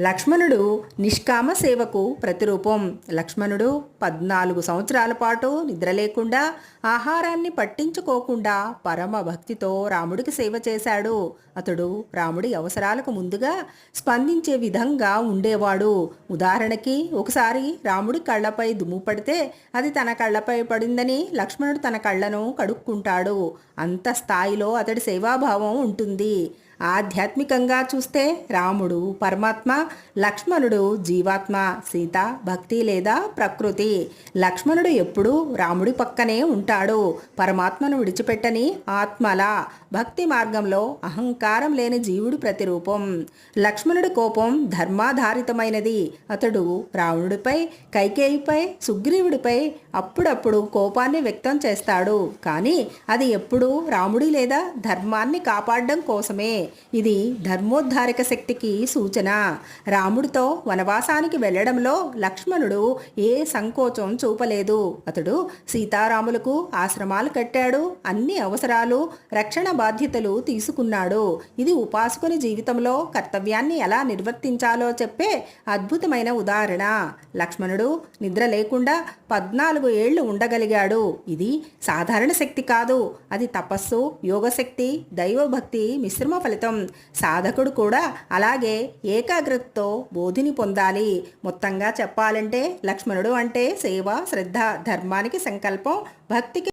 లక్ష్మణుడు నిష్కామ సేవకు ప్రతిరూపం. లక్ష్మణుడు పద్నాలుగు సంవత్సరాల పాటు నిద్ర లేకుండా ఆహారాన్ని పట్టించుకోకుండా పరమ భక్తితో రాముడికి సేవ చేశాడు. అతడు రాముడి అవసరాలకు ముందుగా స్పందించే విధంగా ఉండేవాడు. ఉదాహరణకి ఒకసారి రాముడి కళ్ళపై దుమ్ము పడితే అది తన కళ్ళపై పడిందని లక్ష్మణుడు తన కళ్ళను కడుక్కుంటాడు. అంత స్థాయిలో అతడి సేవాభావం ఉంటుంది. ఆధ్యాత్మికంగా చూస్తే రాముడు పరమాత్మ లక్ష్మణుడు జీవాత్మ సీత భక్తి లేదా ప్రకృతి. లక్ష్మణుడు ఎప్పుడూ రాముడి పక్కనే ఉంటాడు. పరమాత్మను విడిచిపెట్టని ఆత్మల భక్తి మార్గంలో అహంకారం లేని జీవుడి ప్రతిరూపం. లక్ష్మణుడి కోపం ధర్మాధారితమైనది. అతడు రావణుడిపై కైకేయిపై సుగ్రీవుడిపై అప్పుడప్పుడు కోపాన్ని వ్యక్తం చేస్తాడు. కానీ అది ఎప్పుడూ రాముడి లేదా ధర్మాన్ని కాపాడడం కోసమే. ఇది ధర్మోద్ధారక శక్తికి సూచన. రాముడితో వనవాసానికి వెళ్ళడంలో లక్ష్మణుడు ఏ సంకోచం చూపలేదు. అతడు సీతారాములకు ఆశ్రమాలు కట్టాడు అన్ని అవసరాలు రక్షణ బాధ్యతలు తీసుకున్నాడు. ఇది ఉపాసకుని జీవితంలో కర్తవ్యాన్ని ఎలా నిర్వర్తించాలో చెప్పే అద్భుతమైన ఉదాహరణ. లక్ష్మణుడు నిద్ర లేకుండా పద్నాలుగు ఏళ్ళు ఉండగలిగాడు. ఇది సాధారణ శక్తి కాదు. అది తపస్సు యోగశక్తి దైవభక్తి మిశ్రమ ఫలితం. సాధకుడు కూడా అలాగే ఏకాగ్రతతో బోధిని పొందాలి. మొత్తంగా చెప్పాలంటే లక్ష్మణుడు అంటే సేవ శ్రద్ధ ధర్మానికి సంకల్పం భక్తికి